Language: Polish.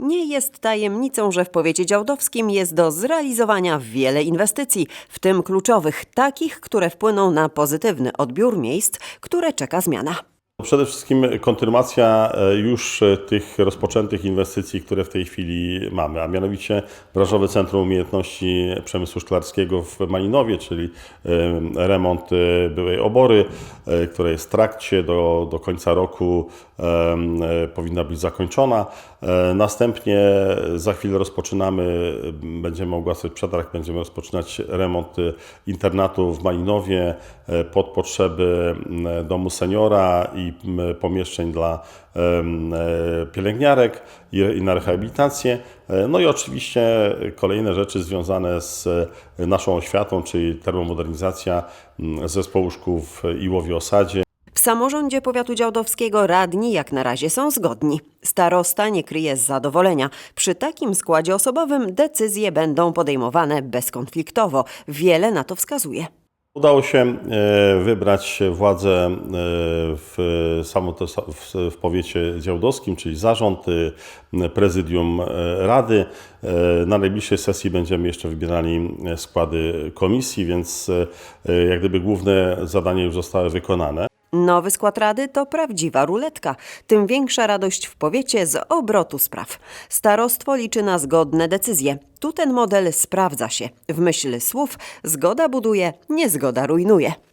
Nie jest tajemnicą, że w powiecie działdowskim jest do zrealizowania wiele inwestycji, w tym kluczowych, takich, które wpłyną na pozytywny odbiór miejsc, które czeka zmiana. Przede wszystkim kontynuacja e, już e, tych rozpoczętych inwestycji, które w tej chwili mamy, a mianowicie Branżowe Centrum Umiejętności Przemysłu Szklarskiego w Malinowie, czyli e, remont byłej obory, która jest w trakcie do, do końca roku powinna być zakończona. Następnie za chwilę rozpoczynamy, będziemy ogłaszać przetarg, będziemy rozpoczynać remont internatu w Malinowie pod potrzeby domu seniora i pomieszczeń dla e, pielęgniarek i, na rehabilitację. E, No i oczywiście kolejne rzeczy związane z e, naszą oświatą, czyli termomodernizacja zespołu szkół w Iłowie-Osadzie. W samorządzie powiatu działdowskiego radni jak na razie są zgodni. Starosta nie kryje zadowolenia. Przy takim składzie osobowym decyzje będą podejmowane bezkonfliktowo. Wiele na to wskazuje. Udało się e, wybrać władzę e, w, w, powiecie działdowskim, czyli zarząd, e, prezydium e, rady. Na najbliższej sesji będziemy jeszcze wybierali składy komisji, więc jak gdyby główne zadania już zostały wykonane. Nowy skład rady to prawdziwa ruletka. Tym większa radość w powiecie z obrotu spraw. Starostwo liczy na zgodne decyzje. Tu ten model sprawdza się. W myśl słów zgoda buduje, niezgoda rujnuje.